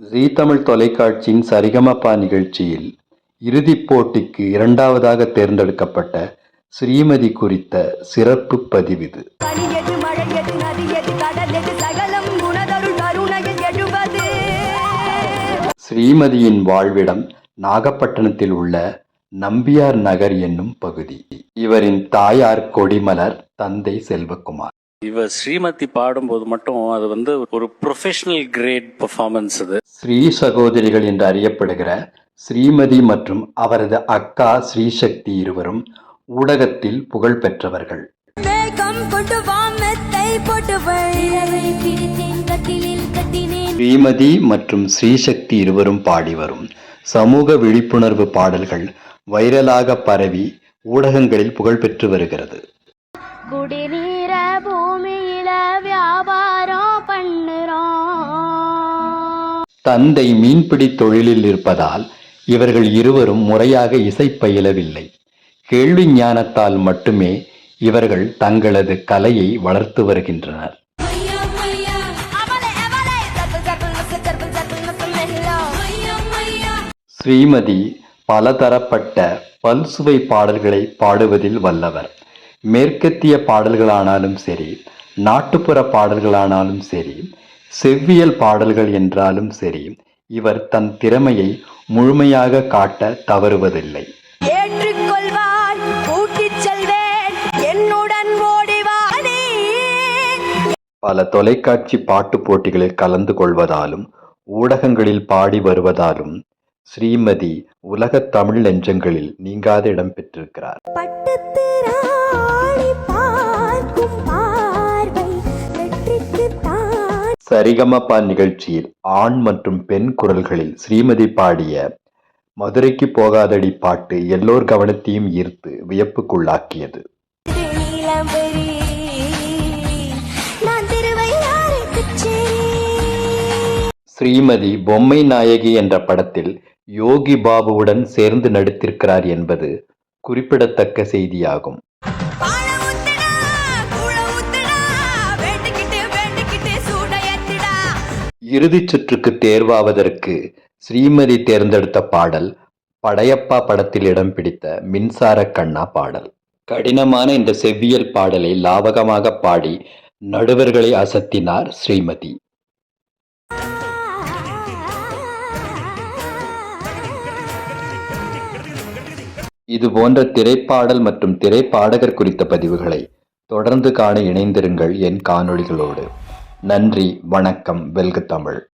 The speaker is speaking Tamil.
ஜீ தமிழ் தொலைக்காட்சியின் சரிகமபா நிகழ்ச்சியில் இறுதிப் போட்டிக்கு இரண்டாவதாக தேர்ந்தெடுக்கப்பட்ட ஸ்ரீமதி குறித்த சிறப்பு கருணையில் எழுவது ஸ்ரீமதியின் வாழ்விடம் நாகப்பட்டினத்தில் உள்ள நம்பியார் நகர் என்னும் பகுதி. இவரின் தாயார் கொடிமலர் தந்தை செல்வகுமார். இவ ஸ்ரீமதி பாடும்போது மட்டும் அது வந்து ஒரு ப்ரொஃபஷனல் கிரேட் பெர்ஃபார்மன்ஸ் அது. ஸ்ரீ சகோதரிகள் என்று அறியப்படுகிற ஸ்ரீமதி மற்றும் அவரது அக்கா ஸ்ரீசக்தி இருவரும் ஊடகத்தில் புகழ் பெற்றவர்கள். ஸ்ரீமதி மற்றும் ஸ்ரீசக்தி இருவரும் பாடி வரும் சமூக விழிப்புணர்வு பாடல்கள் வைரலாக பரவி ஊடகங்களில் புகழ் பெற்று வருகிறது. குடிநீர பூமியில வியாபாரம் பண்ணுறோம். தந்தை மீன்பிடி தொழிலில் இருப்பதால் இவர்கள் இருவரும் முறையாக இசை பயிலவில்லை. கேள்வி ஞானத்தால் மட்டுமே இவர்கள் தங்களது கலையை வளர்த்து வருகின்றனர். ஸ்ரீமதி பலதரப்பட்ட பல்சுவை பாடல்களை பாடுவதில் வல்லவர். மேற்கத்திய பாடல்களானாலும் சரி நாட்டுப்புற பாடல்களானாலும் சரி செவ்வியல் பாடல்கள் என்றாலும் சரி இவர் தன் திறமையை முழுமையாக காட்ட தவறுவதில்லை. பல தொலைக்காட்சி பாட்டு போட்டிகளில் கலந்து கொள்வதாலும் ஊடகங்களில் பாடி வருவதாலும் ஸ்ரீமதி உலகத் தமிழ் நெஞ்சங்களில் நீங்காத இடம் பெற்றிருக்கிறார். சரிகமபா நிகழ்ச்சியில் ஆண் மற்றும் பெண் குரல்களில் ஸ்ரீமதி பாடிய மதுரைக்கு போகாதடி பாட்டு எல்லோர் கவனத்தையும் ஈர்த்து வியப்புக்குள்ளாக்கியது. ஸ்ரீமதி பொம்மை நாயகி என்ற படத்தில் யோகி பாபுவுடன் சேர்ந்து நடித்திருக்கிறார் என்பது குறிப்பிடத்தக்க செய்தியாகும். இறுதிச் சுற்றுக்கு தேர்வாவதற்கு ஸ்ரீமதி தேர்ந்தெடுத்த பாடல் படையப்பா படத்தில் இடம் பிடித்த மின்சார கண்ணா பாடல். கடினமான இந்த செவ்வியல் பாடலை லாவகமாக பாடி நடுவர்களை அசத்தினார் ஸ்ரீமதி. இது போன்ற திரைப்பாடல் மற்றும் திரைப்பாடகர் குறித்த பதிவுகளை தொடர்ந்து காண இணைந்திருங்கள் என் காணொளிகளோடு. நன்றி வணக்கம் வெல்க தமிழ்.